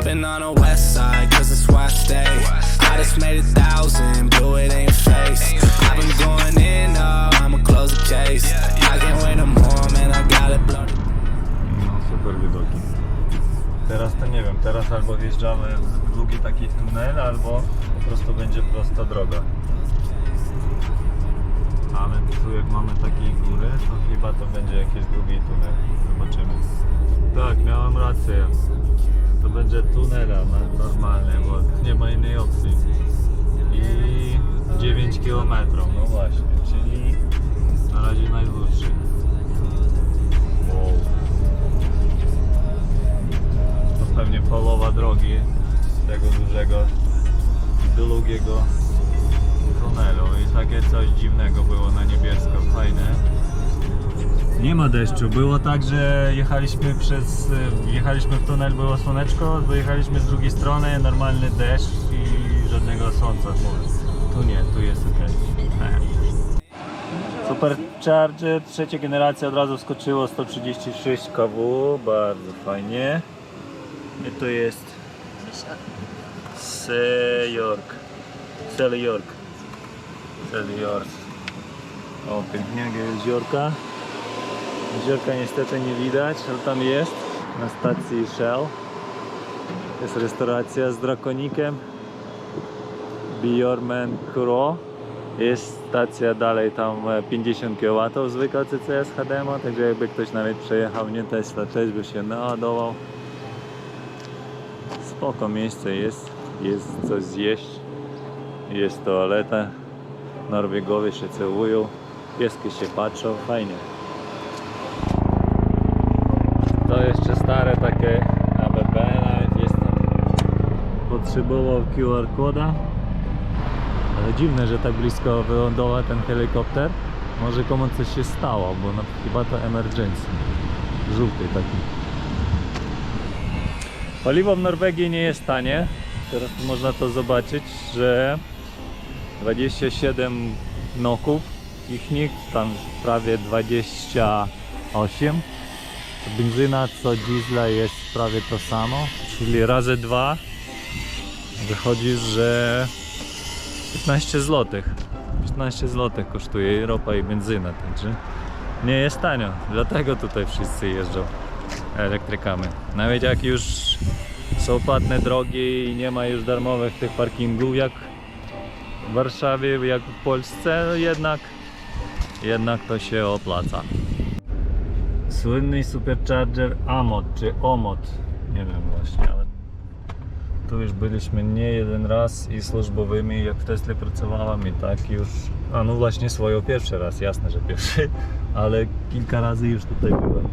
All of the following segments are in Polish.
I've been on the west side, cause it's where I stay. I just made a thousand, blew it in your face. I've been going in, oh, I'ma close the case. I can't wait no more, man, I got it blown. No, super widoki. Teraz to nie wiem, teraz albo wjeżdżamy w długi taki tunel, albo po prostu będzie prosta droga. Ale tu jak mamy takie góry, to chyba to będzie jakiś drugi tunel. Zobaczymy. Tak, miałem rację. To będzie tunela normalny, bo nie ma innej opcji. I 9 km, no właśnie, czyli na razie najdłuższy. Wow. To pewnie połowa drogi tego dużego i długiego tunelu i takie coś dziwnego było na niebiesko, fajne. Nie ma deszczu, było tak, że jechaliśmy przez, e, jechaliśmy w tunel, było słoneczko, dojechaliśmy z drugiej strony, normalny deszcz i żadnego słońca. Tu nie, tu jest ok. Supercharger, trzecia generacja od razu skoczyło 136 kW, bardzo fajnie. I to jest Sejork. Sejork. Sejork. O, pięknego jeziorka. Jeziorka niestety nie widać, ale tam jest, na stacji Shell. Jest restauracja z drakonikiem. Bjormen Kuro. Jest stacja dalej tam e, 50 kW zwykła CCS HDMA, także jakby ktoś nawet przejechał nie Tesla, też by się naładował. Spoko miejsce jest, jest coś zjeść, jest toaleta, Norwegowie się całują, pieski się patrzą, fajnie. To jeszcze stare takie ABB nawet jest. Potrzebował QR koda. Ale dziwne, że tak blisko wylądował ten helikopter. Może komuś coś się stało, bo no, chyba to emergency. Żółty taki. Paliwo w Norwegii nie jest tanie. Teraz można to zobaczyć, że 27 noków, ich nikt tam prawie 28. Benzyna co diesla jest prawie to samo, czyli razy dwa wychodzi, że 15 zł. 15 zł kosztuje ropa i benzyna, także nie jest tanio. Dlatego tutaj wszyscy jeżdżą elektrykami. Nawet jak już są płatne drogi i nie ma już darmowych tych parkingów jak w Warszawie, jak w Polsce, jednak, jednak to się opłaca. Słynny supercharger AMOD czy OMOD, nie wiem właśnie, ale tu już byliśmy nie jeden raz i służbowymi, jak w Tesla pracowałem i tak już, a no właśnie swoją pierwszy raz, jasne, że pierwszy, ale kilka razy już tutaj byłem.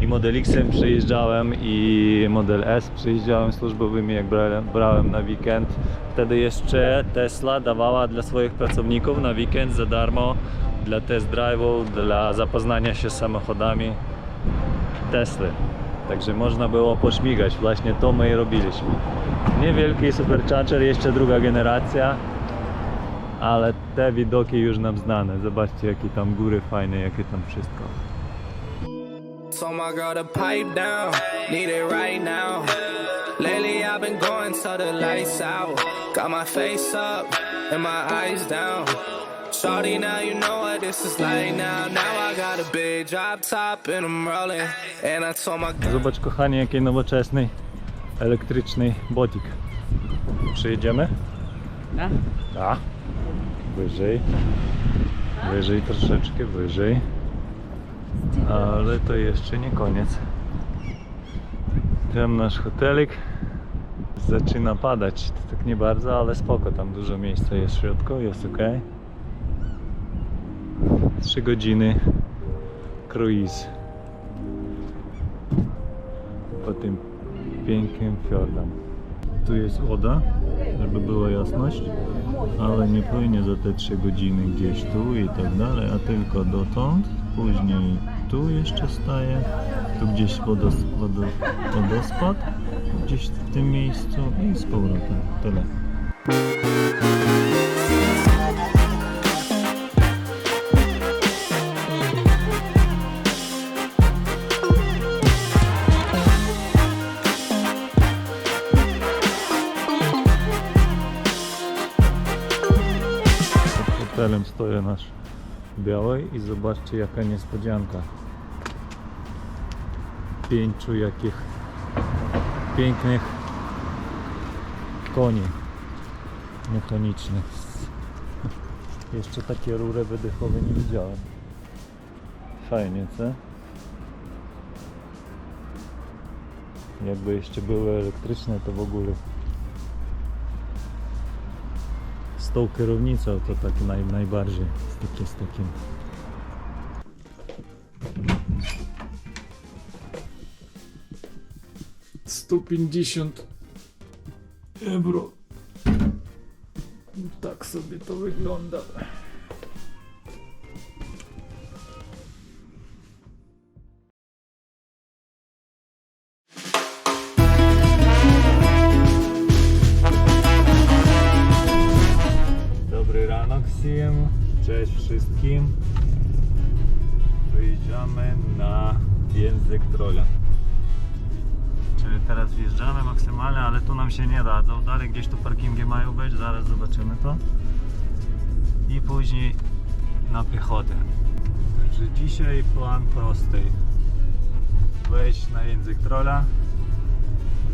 I Model X-em przyjeżdżałem i Model S przyjeżdżałem służbowymi, jak brałem, brałem na weekend. Wtedy jeszcze Tesla dawała dla swoich pracowników na weekend za darmo dla test drive'ów, dla zapoznania się z samochodami Tesla. Także można było pośmigać, właśnie to my robiliśmy. Niewielki supercharger, jeszcze druga generacja, ale te widoki już nam znane. Zobaczcie jakie tam góry fajne, jakie tam wszystko. Told my girl to pipe down, need it right now. Lately I've been going till the lights out. Got my face up and my eyes down. Shorty, now you know what this is like now. Now I got a big drop top and I'm rolling. And I told my girl. Zobacz kochanie, jaki nowoczesny elektryczny botik. Przyjedziemy? Tak? Tak. Wyżej. Wyżej troszeczkę, wyżej. Ale to jeszcze nie koniec. Tam nasz hotelik. Zaczyna padać. To tak nie bardzo, ale spoko. Tam dużo miejsca jest w środku, jest ok. 3 godziny cruise po tym pięknym fiordem. Tu jest woda, żeby była jasność, ale nie płynie za te 3 godziny gdzieś tu i tak dalej, a tylko dotąd. Później tu jeszcze staje, tu gdzieś wodos, wodo, wodospad, gdzieś w tym miejscu i z powrotem. Tyle. Hotelem stoję nasz białej i zobaczcie jaka niespodzianka. Pięciu jakich pięknych koni mechanicznych. Jeszcze takie rury wydechowe nie widziałem. Fajnie, co? Jakby jeszcze były elektryczne, to w ogóle tą kierownicą to tak naj, najbardziej z, z takim 150 euro. Tak sobie to wygląda. Cześć wszystkim. Wyjeżdżamy na język trolla. Czyli teraz wjeżdżamy maksymalnie, ale tu nam się nie dadzą. Dalej gdzieś tu parkingi mają być, zaraz zobaczymy to. I później na piechotę. Także dzisiaj plan prosty. Wejść na język trolla,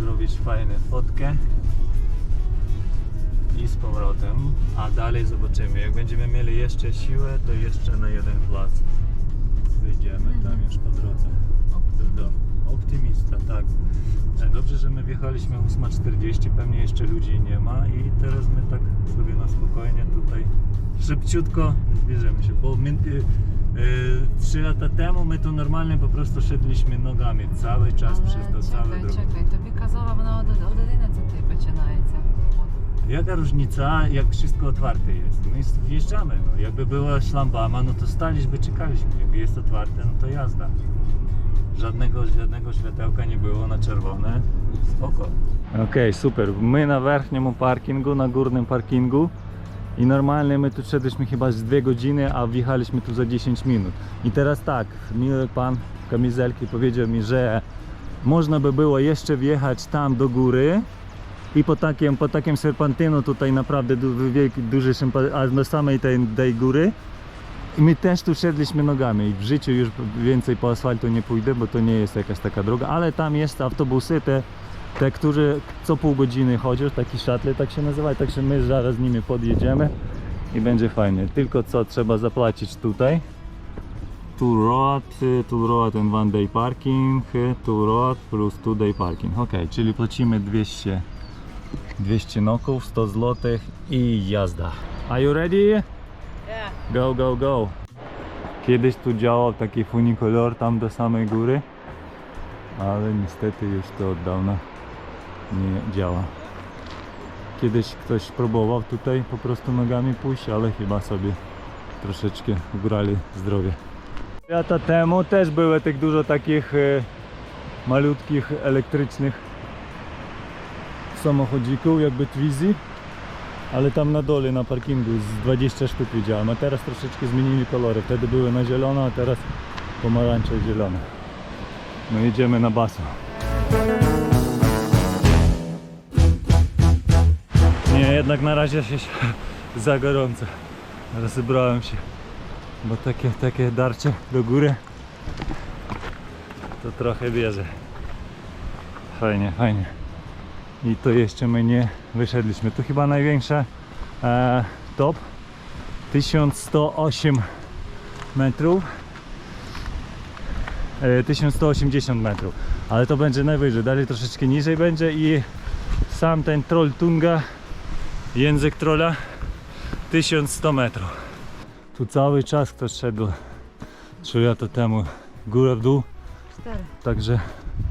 zrobić fajną fotkę z powrotem, a dalej zobaczymy. Jak będziemy mieli jeszcze siłę, to jeszcze na jeden plac wyjdziemy tam już po drodze do domu. Optymista, tak. E, Dobrze, że my wjechaliśmy 8.40, pewnie jeszcze ludzi nie ma i teraz my tak sobie na spokojnie tutaj szybciutko bierzemy się, bo my, y, y, 3 lata temu my tu normalnie po prostu szedliśmy nogami cały czas Але przez to całe чекай, drogę. чекай, тобі казала, вона од, од 11 починається. Jaka różnica, jak wszystko otwarte jest? My wjeżdżamy, no. Jakby była szlambama, no to staliśmy, czekaliśmy. Jakby jest otwarte, no to jazda. Żadnego, żadnego światełka nie było na czerwone. Spoko. Okej, super. My na werchnim parkingu, na górnym parkingu i normalnie my tu szedliśmy chyba z dwie godziny, a wjechaliśmy tu za 10 minut. I teraz tak, miły pan kamizelki powiedział mi, że można by było jeszcze wjechać tam do góry, i po takim, po takim serpantynu tutaj naprawdę du, wielki, duży szympa- a na samej tej, tej góry. My też tu szedliśmy nogami i w życiu już więcej po asfaltu nie pójdę, bo to nie jest jakaś taka droga, ale tam jest autobusy, te, te które co pół godziny chodzą, taki shuttle tak się nazywa, także my zaraz z nimi podjedziemy i będzie fajnie. Tylko co trzeba zapłacić tutaj. Two road, two road and one day parking, two road plus two day parking. Ok, czyli płacimy 200 200 noków, 100 złotych i jazda. Are you ready? Go, go, go. Kiedyś tu działał taki funikolor tam do samej góry, ale niestety już to od dawna nie działa. Kiedyś ktoś próbował tutaj po prostu nogami pójść, ale chyba sobie troszeczkę ugrali zdrowie. Lata temu też były tak dużo takich e, malutkich elektrycznych samochodzików, jakby Twizy, ale tam na dole na parkingu z 20 sztuk widziałem, a teraz troszeczkę zmienili kolory. Wtedy były na zielono, a teraz pomarańcze i zielone. No jedziemy na basen. Nie, jednak na razie się za gorąco. Rozebrałem się, bo takie, takie darcie do góry to trochę bierze. Fajnie, fajnie i to jeszcze my nie wyszedliśmy. Tu chyba największa e, top. 1108 metrów. E, 1180 metrów. Ale to będzie najwyżej, dalej troszeczkę niżej będzie i sam ten troll Tunga język trolla 1100 metrów. Tu cały czas ktoś szedł. 3 lata temu górę w dół. 4. Także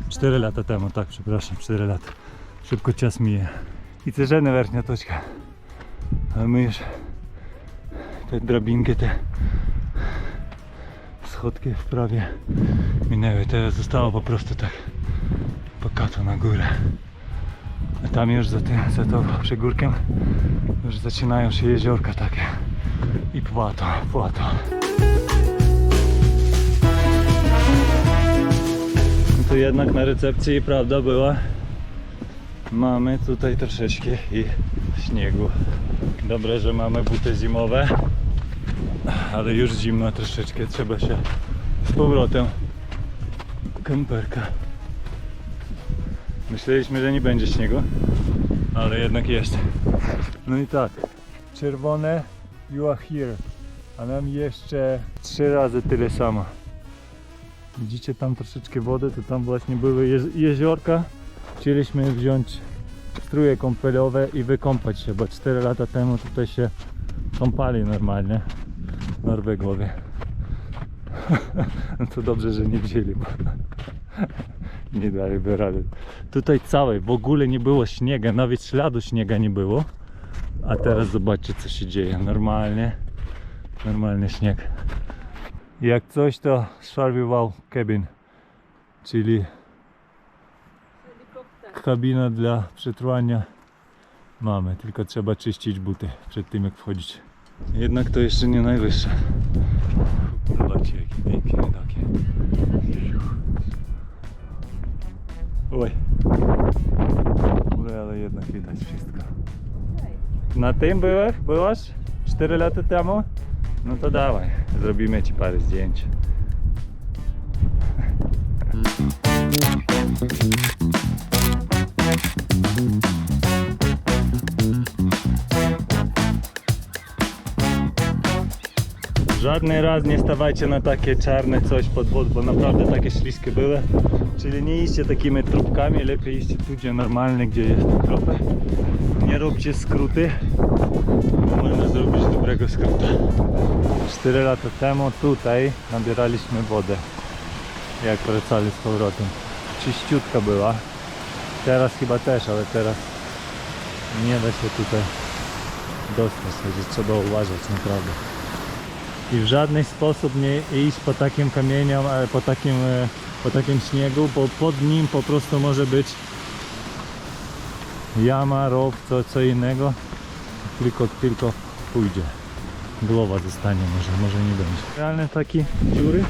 4 lata temu, tak, przepraszam, 4 lata. Szybko czas mija. I to żadna werchnia toczka. A my już te drabinki, te schodki w prawie minęły. Teraz zostało po prostu tak pokato na górę. A tam już za tym, za tą przegórkiem już zaczynają się jeziorka takie. I płato, płato. To jednak na recepcji prawda była. Mamy tutaj troszeczkę i śniegu. Dobre, że mamy buty zimowe. Ale już zimno troszeczkę, trzeba się z powrotem kemperka. Myśleliśmy, że nie będzie śniegu, ale jednak jest. No i tak, czerwone you are here, a nam jeszcze trzy razy tyle samo. Widzicie tam troszeczkę wody, to tam właśnie były jez- jeziorka. Chcieliśmy wziąć struje kąpielowe i wykąpać się, bo 4 lata temu tutaj się kąpali normalnie Norwegowie. No to dobrze, że nie wzięli, bo nie daliby rady. Tutaj całej w ogóle nie było śniega, nawet śladu śniega nie było. A teraz zobaczcie co się dzieje. Normalnie, normalny śnieg. Jak coś to survival cabin, czyli kabina dla przetrwania mamy, tylko trzeba czyścić buty przed tym jak wchodzić. Jednak to jeszcze nie najwyższe. Zobaczcie jakie piękne takie. Oj. Ale jednak widać wszystko. Na tym byłeś? Byłaś? 4 lata temu? No to dawaj, zrobimy ci parę zdjęć. Żadny raz nie stawajcie na takie czarne coś pod wodą, bo naprawdę takie śliskie były. Czyli nie iście takimi tropkami, lepiej iście tu gdzie normalnie, gdzie jest tropy. Nie róbcie skróty, bo można zrobić dobrego skróta. 4 lata temu tutaj nabieraliśmy wodę, jak wracali z powrotem. Czyściutka była. Teraz chyba też, ale teraz nie da się tutaj dostać, także trzeba uważać naprawdę i w żaden sposób nie iść po takim kamieniom, e, po takim, e, po takim śniegu, bo pod nim po prostu może być jama, rów, co, co innego. Tylko, tylko pójdzie. Głowa zostanie może, może nie będzie. Realne takie dziury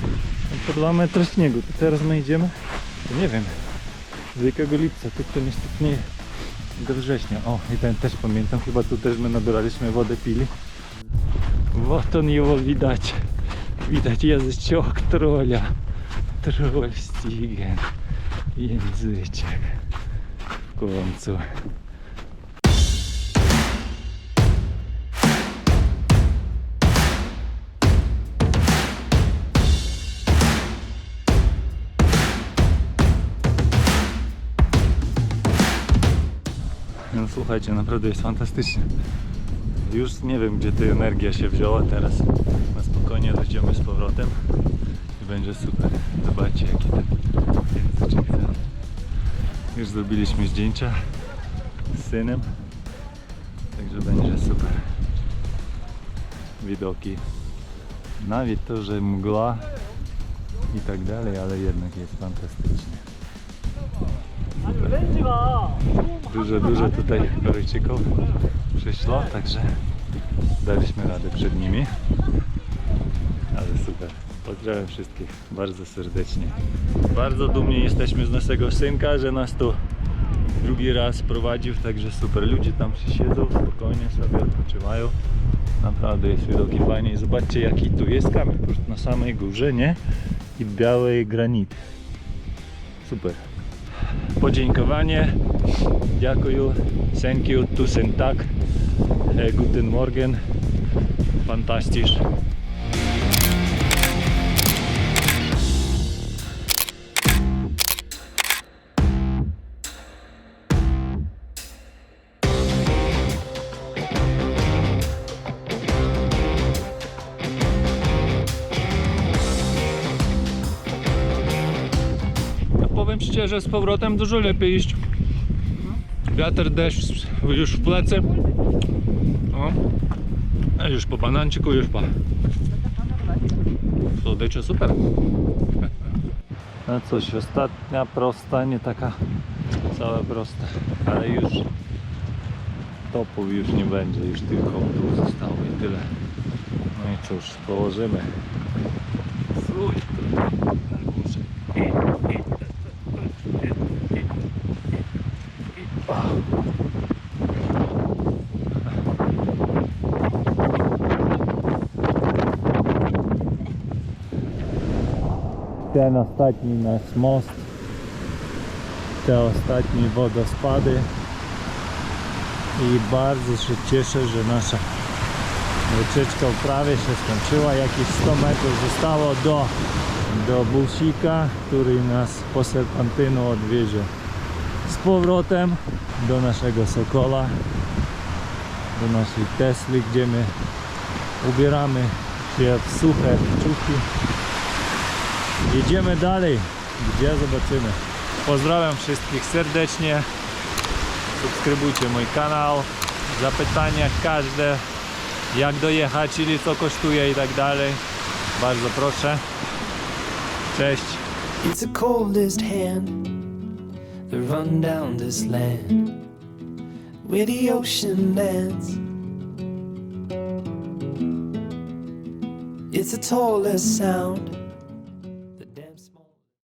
po 2 metry śniegu. To teraz my idziemy, to nie wiem, z jakiego lipca, tu to niestety nie do września. O, i ten też pamiętam, chyba tu też my nabieraliśmy wodę, pili. Вот он его widać. Widać язычок тролля. Тролль Стиген. Języczek. W końcu. Słuchajcie, naprawdę jest fantastycznie. Już nie wiem gdzie ta energia się wzięła teraz. Na spokojnie dojdziemy z powrotem i będzie super. Zobaczcie jaki ten języczek. Już zrobiliśmy zdjęcia z synem. Także będzie super. Widoki. Nawet to, że mgła i tak dalej, ale jednak jest fantastycznie. Dużo, dużo tutaj Korejczyków przyszło, także daliśmy radę przed nimi. Ale super. Pozdrawiam wszystkich bardzo serdecznie. Bardzo dumni jesteśmy z naszego synka, że nas tu drugi raz prowadził, także super. Ludzie tam siedzą, spokojnie sobie odpoczywają. Naprawdę jest widoki fajnie. Zobaczcie jaki tu jest kamień, na samej górze, nie? I biały granit. Super. Podziękowanie. Dziękuję. Thank you. Tusen tak. E, Guten Morgen. Fantastisch. Powiem szczerze, z powrotem dużo lepiej iść. Wiatr, deszcz już w plecy. O. A już po bananciku, już po. Słodycze super. No cóż, ostatnia prosta, nie taka cała prosta, ale już topów już nie będzie, już tylko tu zostało i tyle. No i cóż, położymy słój ten ostatni nasz most, te ostatnie wodospady i bardzo się cieszę, że nasza wycieczka prawie się skończyła. Jakieś 100 metrów zostało do, do busika, który nas po serpantynu odwiezie z powrotem do naszego Sokola, do naszej Tesli, gdzie my ubieramy się w suche ciuchy. Jedziemy dalej, gdzie zobaczymy. Pozdrawiam wszystkich serdecznie. Subskrybujcie mój kanał. Zapytania każde, jak dojechać, ili co kosztuje i tak dalej. Bardzo proszę. Cześć. It's the coldest hand that run down this land where the ocean ends. It's the tallest sound